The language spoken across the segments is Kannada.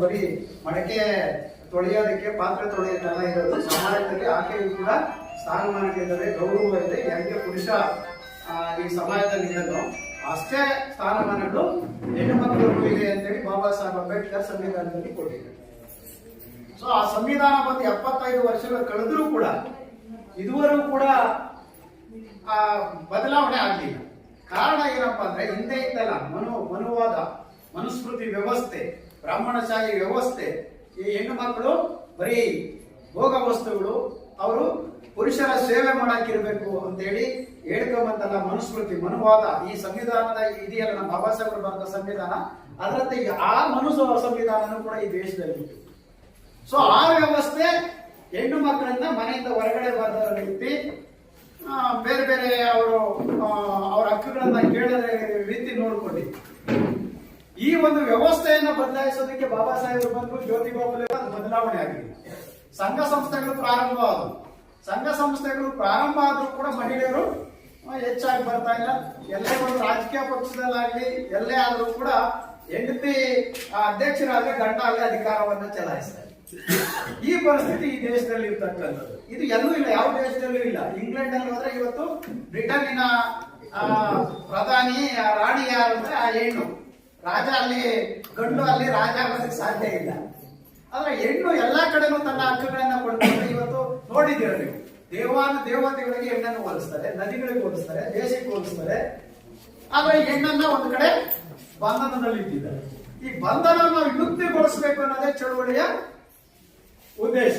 ಬರೀ ಮಡಕೆ ತೊಳೆಯೋದಕ್ಕೆ, ಪಾತ್ರೆ ತೊಳೆಯೋದೆಲ್ಲ ಇರೋದು. ಸಮಾಜದಲ್ಲಿ ಆಕೆಯು ಕೂಡ ಸ್ಥಾನಮಾನಗಳಿದ್ದಾವೆ ಗೌರವ ಇದೆ. ಯಾಕೆ ಪುರುಷ ಈ ಸಮಾಜದಲ್ಲಿ ಇರೋದು. ಅಷ್ಟೇ ಸ್ಥಾನಮಾನಗಳು ಹೆಣ್ಣು ಮಕ್ಕಳು ಇದೆ ಅಂತೇಳಿ ಬಾಬಾ ಸಾಹೇಬ್ ಅಂಬೇಡ್ಕರ್ ಸಂವಿಧಾನದಲ್ಲಿ ಕೊಟ್ಟಿದ್ದಾರೆ. ಸೊ ಆ ಸಂವಿಧಾನ ಬಂದು ಎಪ್ಪತ್ತೈದು ವರ್ಷಗಳು ಕಳೆದ್ರೂ ಕೂಡ, ಇದುವರೆಗೂ ಕೂಡ, ಆ, ಬದಲಾವಣೆ ಆಗಲಿಲ್ಲ. ಕಾರಣ ಏನಪ್ಪಾ ಅಂದ್ರೆ, ಹಿಂದೆ ಇದ್ದಲ್ಲ, ಮನು ಮನುವಾದ. ಮನುಸ್ಮೃತಿ ವ್ಯವಸ್ಥೆ ಬ್ರಾಹ್ಮಣಶಾಹಿ ವ್ಯವಸ್ಥೆ, ಈ ಹೆಣ್ಣು ಮಕ್ಕಳು ಬರೀ ಭೋಗ ವಸ್ತುಗಳು, ಅವರು ಪುರುಷರ ಸೇವೆ ಮಾಡಾಕಿರ್ಬೇಕು ಅಂತೇಳಿ ಹೇಳ್ಕೊಂಬಂತಲ್ಲ ಮನುಸ್ಮೃತಿ ಮನುವಾದ ಈ ಸಂವಿಧಾನದ ಇದೆಯಲ್ಲ ನಮ್ಮ ಬಾಬಾ ಸಾಹೇಬರು ಬರೆದ ಸಂವಿಧಾನ, ಅದರಂತೆ ಆ ಮನುಷ್ಯ ಸಂವಿಧಾನನೂ ಕೂಡ ಈ ದೇಶದಲ್ಲಿ ಸೊ ಆ ವ್ಯವಸ್ಥೆ ಹೆಣ್ಣು ಮಕ್ಕಳನ್ನ ಮನೆಯಿಂದ ಹೊರಗಡೆ ಬರದ ಬೇರೆ ಬೇರೆ ಅವರು ಅವರ ಹಕ್ಕುಗಳನ್ನ ಕೇಳದ ರೀತಿ ನೋಡ್ಕೊಂಡು ಈ ಒಂದು ವ್ಯವಸ್ಥೆಯನ್ನ ಬದಲಾಯಿಸೋದಕ್ಕೆ ಬಾಬಾ ಸಾಹೇಬರು ಬಂದು ಜ್ಯೋತಿ ಅದು ಬದಲಾವಣೆ ಆಗಿದೆ. ಸಂಘ ಸಂಸ್ಥೆಗಳು ಪ್ರಾರಂಭ ಆದವು. ಸಂಘ ಸಂಸ್ಥೆಗಳು ಪ್ರಾರಂಭ ಆದರೂ ಕೂಡ ಮಹಿಳೆಯರು ಹೆಚ್ಚಾಗಿ ಬರ್ತಾ ಇಲ್ಲ. ಎಲ್ಲೇ ಒಂದು ರಾಜಕೀಯ ಪಕ್ಷದಲ್ಲಾಗ್ಲಿ, ಎಲ್ಲೇ ಆದರೂ ಕೂಡ ಹೆಂಡತಿ ಅಧ್ಯಕ್ಷರಾಗಲಿ ಗಂಡ ಆಗಲಿ ಅಧಿಕಾರವನ್ನ ಚಲಾಯಿಸ್ತಾರೆ. ಈ ಪರಿಸ್ಥಿತಿ ಈ ದೇಶದಲ್ಲಿ ಇರ್ತಕ್ಕಂಥದ್ದು. ಇದು ಎಲ್ಲೂ ಇಲ್ಲ, ಯಾವ ದೇಶದಲ್ಲೂ ಇಲ್ಲ. ಇಂಗ್ಲೆಂಡ್ ಅಲ್ಲಿ ಹೋದ್ರೆ ಇವತ್ತು ಬ್ರಿಟನ್ನಿನ ಪ್ರಧಾನಿ ರಾಣಿ ಯಾರು ಅಂದ್ರೆ ಆ ಹೆಣ್ಣು. ರಾಜ ಅಲ್ಲಿ, ಗಂಡು ಅಲ್ಲಿ ರಾಜ ಆಗೋದಕ್ಕೆ ಸಾಧ್ಯ ಇಲ್ಲ. ಆದ್ರೆ ಹೆಣ್ಣು ಎಲ್ಲಾ ಕಡೆನೂ ತನ್ನ ಹಕ್ಕುಗಳನ್ನ ಕೊಡ್ತಾರೆ ಇವತ್ತು ನೋಡಿದ್ದೀರ ನೀವು? ದೇವಾನು ದೇವತೆಗಳಿಗೆ ಹೆಣ್ಣನ್ನು ಹೋಲಿಸ್ತಾರೆ, ನದಿಗಳಿಗೆ ಹೋಲಿಸ್ತಾರೆ, ದೇಶಕ್ಕೆ ಹೋಲಿಸ್ತಾರೆ. ಆದ್ರೆ ಹೆಣ್ಣನ್ನ ಒಂದು ಕಡೆ ಬಂಧನದಲ್ಲಿ ಇಟ್ಟಿದ್ದಾರೆ. ಈ ಬಂಧನವನ್ನು ವಿಮುಕ್ತಿಗೊಳಿಸಬೇಕು ಅನ್ನೋದೇ ಚಳುವಳಿಯ ಉದ್ದೇಶ.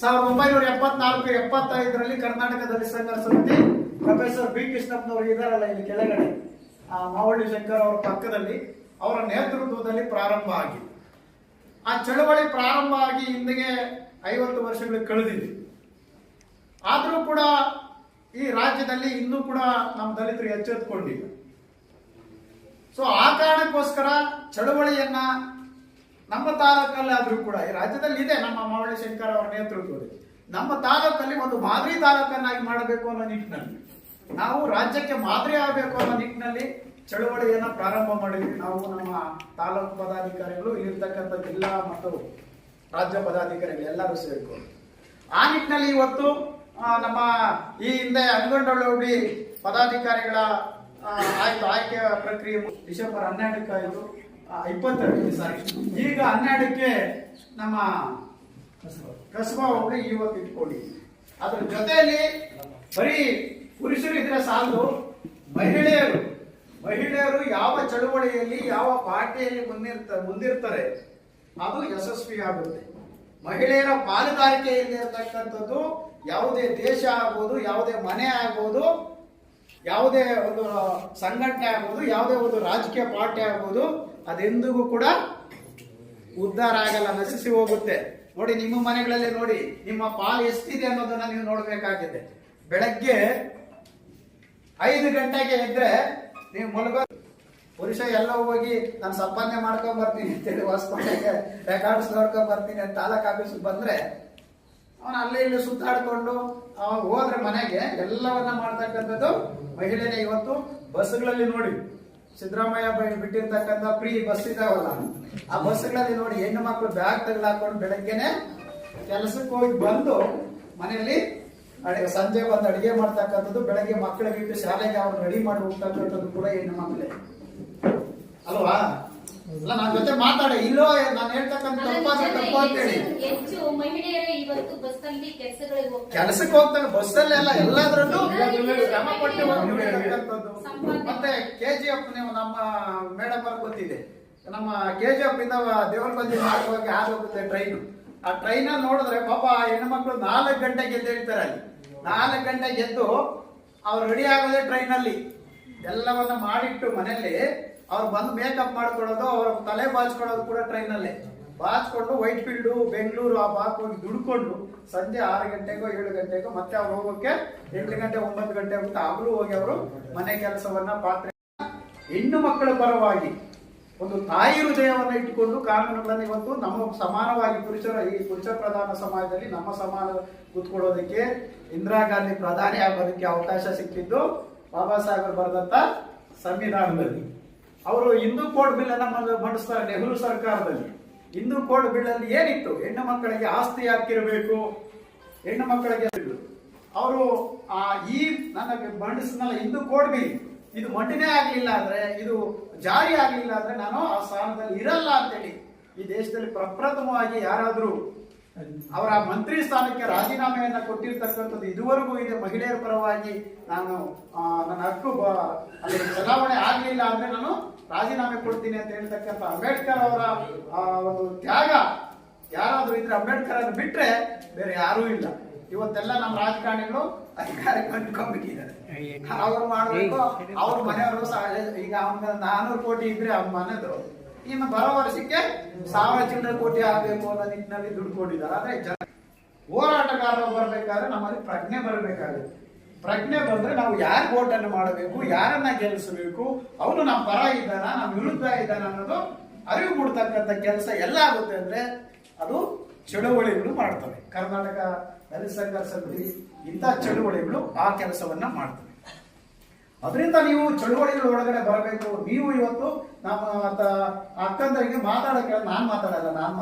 ಸಾವಿರದ ಒಂಬೈನೂರ ಎಪ್ಪತ್ನಾಲ್ಕು, ಎಪ್ಪತ್ತೈದರಲ್ಲಿ ಕರ್ನಾಟಕದಲ್ಲಿ ಸಂಘ ಸಮಿತಿ ಪ್ರೊಫೆಸರ್ ಬಿ ಕೃಷ್ಣಪ್ಪನವರು ಇದಾರಲ್ಲ ಇಲ್ಲಿ ಕೆಳಗಡೆ. ಮಾವಳ್ಳಿ ಶಂಕರ್ ಅವರ ಪಕ್ಕದಲ್ಲಿ ಅವರ ನೇತೃತ್ವದಲ್ಲಿ ಪ್ರಾರಂಭ ಆಗಿದೆ. ಆ ಚಳವಳಿ ಪ್ರಾರಂಭ ಆಗಿ ಇಂದಿಗೆ ಐವತ್ತು ವರ್ಷಗಳು ಕಳೆದಿದೆ. ಆದರೂ ಕೂಡ ಈ ರಾಜ್ಯದಲ್ಲಿ ಇನ್ನೂ ಕೂಡ ನಮ್ಮ ದಲಿತರು ಎಚ್ಚೆತ್ತುಕೊಂಡಿಲ್ಲ ಸೊ ಆ ಕಾರಣಕ್ಕೋಸ್ಕರ ಚಳವಳಿಯನ್ನ ನಮ್ಮ ತಾಲೂಕಲ್ಲಿ ಆದರೂ ಕೂಡ, ಈ ರಾಜ್ಯದಲ್ಲಿ ಇದೆ ನಮ್ಮ ಮಾವಳ್ಳಿ ಶಂಕರ್ ಅವರ ನೇತೃತ್ವದಲ್ಲಿ, ನಮ್ಮ ತಾಲೂಕಲ್ಲಿ ಒಂದು ಮಾದರಿ ತಾಲೂಕನ್ನಾಗಿ ಮಾಡಬೇಕು ಅನ್ನೋ ನಿಟ್ಟಿನಲ್ಲಿ ನಾವು ರಾಜ್ಯಕ್ಕೆ ಮಾದರಿ ಆಗಬೇಕು ಅನ್ನೋ ನಿಟ್ಟಿನಲ್ಲಿ ಚಳುವಳಿಯನ್ನು ಪ್ರಾರಂಭ ಮಾಡಿದ್ವಿ. ನಾವು ನಮ್ಮ ತಾಲೂಕು ಪದಾಧಿಕಾರಿಗಳು, ಇಲ್ಲಿರ್ತಕ್ಕಂಥ ಜಿಲ್ಲಾ ಮತ್ತು ರಾಜ್ಯ ಪದಾಧಿಕಾರಿಗಳು ಎಲ್ಲರೂ ಸೇರಿಕೊಂಡು. ಆ ನಿಟ್ಟಿನಲ್ಲಿ ಇವತ್ತು ನಮ್ಮ ಈ ಹಿಂದೆ ಅನ್ಗೊಂಡೊಳ್ಳೆ ಹೋಗಿ ಪದಾಧಿಕಾರಿಗಳ ಆಯ್ತು, ಆಯ್ಕೆ ಪ್ರಕ್ರಿಯೆ ಡಿಸೆಂಬರ್ ಹನ್ನೆರಡಕ್ಕಾಯಿತು ಇಪ್ಪತ್ತೆರಡು ಸಾರಿ ಈಗ ಹನ್ನೆರಡಕ್ಕೆ ನಮ್ಮ ಕಸಬಾ ಒಬ್ಬರು ಇವತ್ತು ಇಟ್ಕೊಂಡಿದ್ವಿ ಅದ್ರ ಜೊತೆಯಲ್ಲಿ ಬರೀ ಪುರುಷರು ಇದ್ರೆ ಸಾಲು ಮಹಿಳೆಯರು. ಮಹಿಳೆಯರು ಯಾವ ಚಳುವಳಿಯಲ್ಲಿ, ಯಾವ ಪಾರ್ಟಿಯಲ್ಲಿ ಮುಂದಿರ್ತ, ಮುಂದಿರ್ತಾರೆ, ಅದು ಯಶಸ್ವಿ ಆಗುತ್ತೆ ಮಹಿಳೆಯರ ಪಾಲುದಾರಿಕೆಯಲ್ಲಿ ಇರ್ತಕ್ಕಂಥದ್ದು ಯಾವುದೇ ದೇಶ ಆಗ್ಬೋದು, ಯಾವುದೇ ಮನೆ ಆಗ್ಬೋದು, ಯಾವುದೇ ಒಂದು ಸಂಘಟನೆ ಆಗ್ಬೋದು, ಯಾವುದೇ ಒಂದು ರಾಜಕೀಯ ಪಾರ್ಟಿ ಆಗ್ಬೋದು, ಅದೆಂದಿಗೂ ಕೂಡ ಉದ್ಧಾರ ಆಗಲ್ಲ, ನಶಿಸಿ ಹೋಗುತ್ತೆ. ನೋಡಿ, ನಿಮ್ಮ ಮನೆಗಳಲ್ಲಿ ನೋಡಿ, ನಿಮ್ಮ ಪಾಲು ಎಷ್ಟಿದೆ ಅನ್ನೋದನ್ನ ನೀವು ನೋಡಬೇಕಾಗಿದೆ. ಬೆಳಗ್ಗೆ ಐದು ಗಂಟೆಗೆ ಎದ್ರೆ ನೀವು ಮಲಗೋ ಪುರುಷ ಎಲ್ಲ ಹೋಗಿ ನಾನು ಸಂಪಾದನೆ ಮಾಡ್ಕೊಂಡ್ ಬರ್ತೀನಿ ಅಂತೇಳಿ ವಾಸ್ಕೊಂಡೆ ರೆಕಾರ್ಡ್ಸ್ ನೋಡ್ಕೊಂಡ್ ಬರ್ತೀನಿ ಅಂತ ತಾಲೂಕ್ ಆಫೀಸ್ ಬಂದ್ರೆ ಅವನು ಅಲ್ಲಿ ಇಲ್ಲಿ ಸುತ್ತಾಡ್ಕೊಂಡು ಅವಾಗ ಹೋದ್ರೆ ಮನೆಗೆ ಎಲ್ಲವನ್ನ ಮಾಡ್ತಕ್ಕಂಥದ್ದು ಮಹಿಳೆನೇ ಇವತ್ತು ಬಸ್ಗಳಲ್ಲಿ ನೋಡಿ. ಸಿದ್ದರಾಮಯ್ಯ ಬಿಟ್ಟಿರ್ತಕ್ಕಂಥ ಫ್ರೀ ಬಸ್ ಇದಾವಲ್ಲ, ಆ ಬಸ್ಗಳಲ್ಲಿ ನೋಡಿ ಹೆಣ್ಣು ಮಕ್ಕಳು ಬ್ಯಾಗ್ ತೆಗೆದಾಕೊಂಡು ಬೆಳಗ್ಗೆನೆ ಕೆಲಸಕ್ಕೆ ಹೋಗಿ ಬಂದು ಮನೆಯಲ್ಲಿ ಅಡಿಗೆ ಸಂಜೆ ಬಂದು ಅಡಿಗೆ ಮಾಡ್ತಕ್ಕಂಥದ್ದು ಬೆಳಗ್ಗೆ ಮಕ್ಕಳಿಗೆ ಇಟ್ಟು ಶಾಲೆಗೆ ಅವ್ರು ರೆಡಿ ಮಾಡಿ ಹೋಗ್ತಕ್ಕಂಥದ್ದು ಕೂಡ ಹೆಣ್ಣು ಮಕ್ಕಳೇ ಅಲ್ವಾ? ಅಲ್ಲ ನನ್ನ ಜೊತೆ ಮಾತಾಡಿ. ಇಲ್ಲೋ ನಾನು ಹೇಳ್ತಕ್ಕಂಥ ತಪ್ಪಾದ್ರೆ ತಪ್ಪ ಅಂತ ಹೇಳಿ ಮಹಿಳೆಯರೇ ಇವತ್ತು ಬಸ್ಸಲ್ಲಿ ಕೆಲಸಗಳಿಗೆ ಎಲ್ಲ ಕೆಲಸಕ್ಕೆ ಹೋಗ್ತಾರೆ ಬಸ್ಸಲ್ಲೆಲ್ಲ ಎಲ್ಲಾದ್ರಲ್ಲೂ ಶ್ರಮ ಪಟ್ಟು. ಮತ್ತೆ ಕೆ ಜಿ ಎಫ್ ನೀವು ನಮ್ಮ ಮೇಡಮ್ ಅವ್ರಿಗೆ ಗೊತ್ತಿದೆ. ನಮ್ಮ ಕೆ ಜಿ ಎಫ್ ಇಂದ ದೇವರಬಂದಿ ಮಾಡುವಾಗ ಯಾರು ಹೋಗುತ್ತೆ ಟ್ರೈನ್. ಆ ಟ್ರೈನ್ ನೋಡಿದ್ರೆ ಪಾಪ ಹೆಣ್ಮಕ್ಳು ನಾಲ್ಕು ಗಂಟೆಗೆ ಎದ್ದು ಹೇಳ್ತಾರೆ ಅಲ್ಲಿ. ನಾಲ್ಕು ಗಂಟೆ ಎದ್ದು ಅವ್ರು ರೆಡಿ ಆಗೋದೇ ಟ್ರೈನ್ ಅಲ್ಲಿ. ಎಲ್ಲವನ್ನ ಮಾಡಿಟ್ಟು ಮನೆಯಲ್ಲಿ ಅವ್ರು ಬಂದು ಮೇಕಪ್ ಮಾಡ್ಕೊಳ್ಳೋದು, ಅವ್ರ ತಲೆ ಬಾಚ್ಕೊಳ್ಳೋದು ಕೂಡ ಟ್ರೈನ್ ಅಲ್ಲೇ. ಬಾಚ್ಕೊಂಡು ವೈಟ್ ಫೀಲ್ಡ್ ಬೆಂಗಳೂರು ಆ ಬಾಕ್ ಹೋಗಿ ದುಡ್ಕೊಂಡು ಸಂಜೆ ಆರು ಗಂಟೆಗೋ, ಏಳು ಗಂಟೆಗೋ ಮತ್ತೆ ಅವ್ರು ಹೋಗೋಕೆ ಎಂಟು ಗಂಟೆ, ಒಂಬತ್ತು ಗಂಟೆ ಆಗುತ್ತೆ ಆಗಲೂ ಹೋಗಿ ಅವರು ಮನೆ ಕೆಲಸವನ್ನ ಪಾತ್ರೆ ಹೆಣ್ಣು ಮಕ್ಕಳ ಪರವಾಗಿ ಒಂದು ತಾಯಿ ಹೃದಯವನ್ನು ಇಟ್ಟುಕೊಂಡು ಕಾನೂನುಗಳನ್ನು ಇವತ್ತು ನಮ್ಮ ಸಮಾನವಾಗಿ ಪುರುಷರ ಈ ಪುರುಷ ಪ್ರಧಾನ ಸಮಾಜದಲ್ಲಿ ನಮ್ಮ ಸಮಾನ ಕೂತ್ಕೊಳ್ಳೋದಕ್ಕೆ ಇಂದಿರಾ ಗಾಂಧಿ ಪ್ರಧಾನಿ ಆಗೋದಕ್ಕೆ ಅವಕಾಶ ಸಿಕ್ಕಿದ್ದು ಬಾಬಾ ಸಾಹೇಬ್ ಬರೆದಂತ ಸಂವಿಧಾನದಲ್ಲಿ. ಅವರು ಹಿಂದೂ ಕೋಡ್ ಬಿಲ್ ಅನ್ನ ಮಂಡಿಸ್ತಾರೆ ನೆಹರು ಸರ್ಕಾರದಲ್ಲಿ. ಹಿಂದೂ ಕೋಡ್ ಬಿಲ್ಲಲ್ಲಿ ಏನಿತ್ತು? ಹೆಣ್ಣು ಮಕ್ಕಳಿಗೆ ಆಸ್ತಿ ಹಾಕಿರಬೇಕು. ಹೆಣ್ಣು ಮಕ್ಕಳಿಗೆ ಅವರು ಆ ಈ ನನಗೆ ಮಂಡಿಸಿನಲ್ಲ ಹಿಂದೂ ಕೋಡ್ ಬಿಲ್. ಇದು ಮಂಡನೆ ಆಗ್ಲಿಲ್ಲ ಅಂದ್ರೆ, ಇದು ಜಾರಿ ಆಗ್ಲಿಲ್ಲ ಅಂದ್ರೆ ನಾನು ಆ ಸ್ಥಾನದಲ್ಲಿ ಇರಲ್ಲ ಅಂತೇಳಿ ಈ ದೇಶದಲ್ಲಿ ಪ್ರಪ್ರಥಮವಾಗಿ ಯಾರಾದ್ರೂ ಅವರ ಮಂತ್ರಿ ಸ್ಥಾನಕ್ಕೆ ರಾಜೀನಾಮೆಯನ್ನ ಕೊಟ್ಟಿರ್ತಕ್ಕಂಥದ್ದು ಇದುವರೆಗೂ ಇದೆ. ಮಹಿಳೆಯರ ಪರವಾಗಿ ನಾನು ನನ್ನ ಹಕ್ಕು ಅಲ್ಲಿ ಚಲಾವಣೆ ಆಗ್ಲಿಲ್ಲ ಅಂದ್ರೆ ನಾನು ರಾಜೀನಾಮೆ ಕೊಡ್ತೀನಿ ಅಂತ ಹೇಳ್ತಕ್ಕಂಥ ಅಂಬೇಡ್ಕರ್ ಅವರ ಒಂದು ತ್ಯಾಗ ಯಾರಾದ್ರೂ ಇದ್ರೆ ಅಂಬೇಡ್ಕರ್ ಅನ್ನು ಬಿಟ್ರೆ ಬೇರೆ ಯಾರೂ ಇಲ್ಲ. ಇವತ್ತೆಲ್ಲ ನಮ್ಮ ರಾಜಕಾರಣಿಗಳು ಅಧಿಕಾರಕ್ಕೆ ಹೊಂದ್ಕೊಂಡ್ಬಿಟ್ಟಿದ್ದಾರೆ ಅವ್ರು ಮಾಡಬೇಕು ಅವ್ರ ಮನೆಯವರು ಈಗ ಅವನ ನಾನೂರು ಕೋಟಿ ಇದ್ರೆ ಅವ್ನ ಮನೆದು ಇನ್ನು ಬರೋ ವರ್ಷಕ್ಕೆ ಸಾವಿರ ಚಿಲ್ಲರೆ ಕೋಟಿ ಆಗಬೇಕು ಅನ್ನೋ ನಿಟ್ಟಿನಲ್ಲಿ ದುಡ್ಡು ಕೊಟ್ಟಿದ್ದಾರೆ. ಆದ್ರೆ ಜನ ಹೋರಾಟಗಾರರು ಬರ್ಬೇಕಾದ್ರೆ ನಮ್ಮಲ್ಲಿ ಪ್ರಜ್ಞೆ ಬರಬೇಕಾಗುತ್ತೆ. ಪ್ರಜ್ಞೆ ಬಂದ್ರೆ ನಾವು ಯಾರು ಓಟನ್ನು ಮಾಡಬೇಕು ಯಾರನ್ನ ಗೆಲ್ಲಿಸಬೇಕು ಅವನು ನಮ್ಮ ಪರ ಇದ್ದಾನ ನಮ್ಮ ವಿರುದ್ಧ ಇದ್ದಾನ ಅನ್ನೋದು ಅರಿವು ಮೂಡ್ತಕ್ಕಂಥ ಕೆಲಸ ಎಲ್ಲ ಆಗುತ್ತೆ ಅಂದ್ರೆ ಅದು ಚಳುವಳಿಗಳು ಮಾಡ್ತವೆ. ಕರ್ನಾಟಕ ಸರ್ಕಾರ ಸಮಿತಿ ಇಂಥ ಚಳುವಳಿಗಳು ಆ ಕೆಲಸವನ್ನ ಮಾಡ್ತವೆ. ಅದರಿಂದ ನೀವು ಚಳುವಳಿಗಳ ಒಳಗಡೆ ಬರಬೇಕು. ನೀವು ಇವತ್ತು ನಮ್ಮ ಅಕ್ಕಂದರಿಗೆ ಮಾತಾಡಕ್ಕೆ ನಾನು ಮಾತಾಡಲ್ಲ, ನಾನು